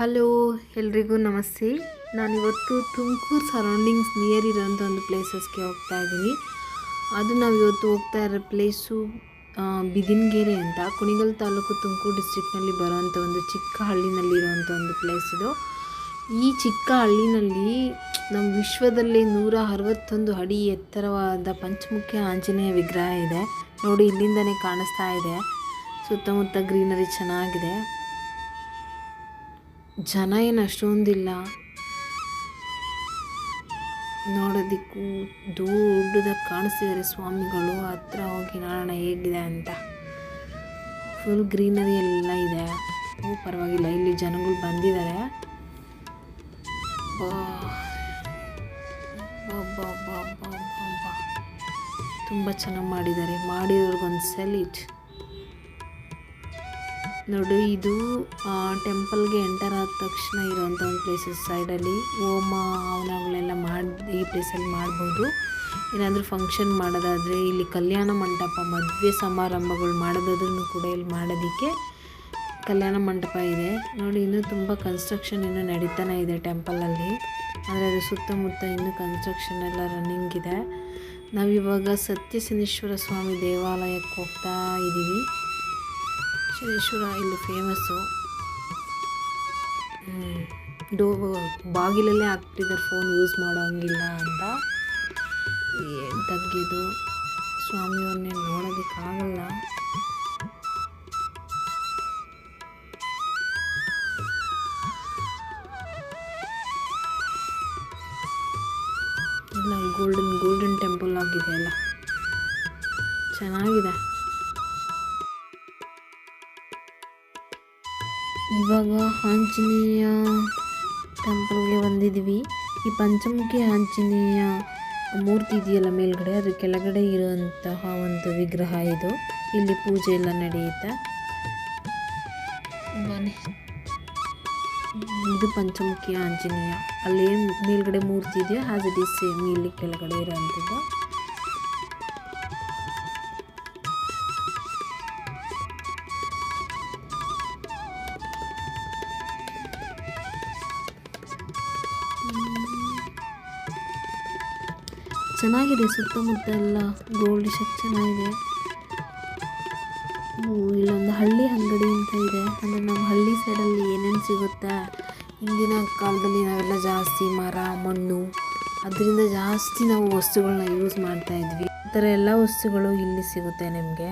Hello, ಎಲ್ರಿಗೂ ನಮಸ್ತೆ. ನಾನಿವತ್ತು ತುಮಕೂರು ಸರೌಂಡಿಂಗ್ಸ್ ನಿಯರ್ ಇರೋಂಥ ಒಂದು ಪ್ಲೇಸಸ್ಗೆ ಹೋಗ್ತಾ ಇದ್ದೀನಿ. ಅದು ನಾವು ಇವತ್ತು ಹೋಗ್ತಾ ಇರೋ ಪ್ಲೇಸು ಬಿದಿನಗೆರೆ ಅಂತ. ಕುಣಿಗಲ್ ತಾಲೂಕು ತುಮಕೂರು ಡಿಸ್ಟ್ರಿಕ್ನಲ್ಲಿ ಬರೋವಂಥ ಒಂದು ಚಿಕ್ಕ ಹಳ್ಳಿನಲ್ಲಿರುವಂಥ ಒಂದು ಪ್ಲೇಸ್ ಇದು. ಈ ಚಿಕ್ಕ ಹಳ್ಳಿನಲ್ಲಿ ನಮ್ಮ ವಿಶ್ವದಲ್ಲಿ ನೂರ ಅರವತ್ತೊಂದು ಅಡಿ ಎತ್ತರವಾದ ಪಂಚಮುಖಿ ಆಂಜನೇಯ ವಿಗ್ರಹ ಇದೆ. ನೋಡಿ, ಇಲ್ಲಿಂದನೇ ಕಾಣಿಸ್ತಾ ಇದೆ. ಸುತ್ತಮುತ್ತ ಗ್ರೀನರಿ ಚೆನ್ನಾಗಿದೆ. ಜನ ಏನು ಅಷ್ಟೊಂದಿಲ್ಲ. ನೋಡೋದಕ್ಕೂ ದೊಡ್ಡದಾಗಿ ಕಾಣಿಸ್ತಿದ್ದಾರೆ ಸ್ವಾಮಿಗಳು. ಹತ್ರ ಹೋಗಿ ನೋಡೋಣ ಹೇಗಿದೆ ಅಂತ. ಫುಲ್ ಗ್ರೀನರಿ ಎಲ್ಲ ಇದೆ. ಓ, ಪರವಾಗಿಲ್ಲ, ಇಲ್ಲಿ ಜನಗಳು ಬಂದಿದ್ದಾರೆ. ತುಂಬ ಚೆನ್ನಾಗಿ ಮಾಡಿದ್ದಾರೆ. ಮಾಡಿರೋರ್ಗೊಂದು ಸೆಲಿಟ್ ನೋಡಿ, ಇದು ಟೆಂಪಲ್ಗೆ ಎಂಟರ್ ಆದ ತಕ್ಷಣ ಇರುವಂಥ ಒಂದು ಪ್ಲೇಸಸ್ ಸೈಡಲ್ಲಿ ಹೋಮ ಹವನಗಳೆಲ್ಲ ಮಾಡಿ, ಈ ಪ್ಲೇಸಲ್ಲಿ ಮಾಡ್ಬೋದು. ಏನಾದರೂ ಫಂಕ್ಷನ್ ಮಾಡೋದಾದರೆ ಇಲ್ಲಿ ಕಲ್ಯಾಣ ಮಂಟಪ, ಮದುವೆ ಸಮಾರಂಭಗಳು ಮಾಡೋದನ್ನು ಕೂಡ ಇಲ್ಲಿ ಮಾಡೋದಕ್ಕೆ ಕಲ್ಯಾಣ ಮಂಟಪ ಇದೆ. ನೋಡಿ, ಇನ್ನೂ ತುಂಬ ಕನ್ಸ್ಟ್ರಕ್ಷನ್ ಇನ್ನೂ ನಡೀತಾನೆ ಇದೆ ಟೆಂಪಲಲ್ಲಿ ಆದರೆ ಅದು ಸುತ್ತಮುತ್ತ ಇನ್ನೂ ಕನ್ಸ್ಟ್ರಕ್ಷನ್ ಎಲ್ಲ ರನ್ನಿಂಗ್ ಇದೆ. ನಾವಿವಾಗ ಸತ್ಯಸಿನೇಶ್ವರ ಸ್ವಾಮಿ ದೇವಾಲಯಕ್ಕೆ ಹೋಗ್ತಾ ಇದ್ದೀವಿ ಶನೇಶ್ವರ ಇಲ್ಲಿ ಫೇಮಸ್ಸು ಡೋ ಬಾಗಿಲಲ್ಲೇ ಹಾಕ್ತಿದ್ದಾರೆ ಫೋನ್ ಯೂಸ್ ಮಾಡೋಂಗಿಲ್ಲ ಅಂತ. ಏನು ತಗ್ಗಿದು ಸ್ವಾಮಿಯವ್ರನ್ನೇ ನೋಡೋದಕ್ಕಾಗಲ್ಲ. ಇಲ್ಲ ಗೋಲ್ಡನ್ ಗೋಲ್ಡನ್ ಟೆಂಪಲ್ ಆಗಿದೆ ಅಲ್ಲ. ಚೆನ್ನಾಗಿದೆ. ಇವಾಗ ಆಂಜನೇಯ ಟೆಂಪಲ್ಗೆ ಬಂದಿದ್ದೀವಿ. ಈ ಪಂಚಮುಖಿ ಆಂಜನೇಯ ಮೂರ್ತಿ ಇದೆಯಲ್ಲ ಮೇಲ್ಗಡೆ ಅದ್ರ ಕೆಳಗಡೆ ಇರುವಂತಹ ಒಂದು ವಿಗ್ರಹ ಇದು. ಇಲ್ಲಿ ಪೂಜೆ ಎಲ್ಲ ನಡೆಯುತ್ತೆ. ಇದು ಪಂಚಮುಖಿ ಆಂಜನೇಯ. ಅಲ್ಲಿ ಮೇಲ್ಗಡೆ ಮೂರ್ತಿ ಇದೆಯೋ? ಹಾಗೆ ಸೇಮ್ ಇಲ್ಲಿ ಕೆಳಗಡೆ ಇರೋವಂಥದ್ದು. ಚೆನ್ನಾಗಿದೆ ಸುತ್ತಮುತ್ತ ಎಲ್ಲ ಗೋಲ್ಡ್ ಶಾಪ್ ಚೆನ್ನಾಗಿದೆ ಇಲ್ಲೊಂದು ಹಳ್ಳಿ ಅಂಗಡಿ ಅಂತ ಇದೆ. ಅಂದರೆ ನಮ್ಮ ಹಳ್ಳಿ ಸೈಡಲ್ಲಿ ಏನೇನು ಸಿಗುತ್ತೆ? ಹಿಂದಿನ ಕಾಲದಲ್ಲಿ ನಾವೆಲ್ಲ ಜಾಸ್ತಿ ಮರ, ಮಣ್ಣು, ಅದರಿಂದ ಜಾಸ್ತಿ ನಾವು ವಸ್ತುಗಳನ್ನ ಯೂಸ್ ಮಾಡ್ತಾ ಇದ್ವಿ. ಈ ಥರ ಎಲ್ಲ ವಸ್ತುಗಳು ಇಲ್ಲಿ ಸಿಗುತ್ತೆ ನಿಮಗೆ.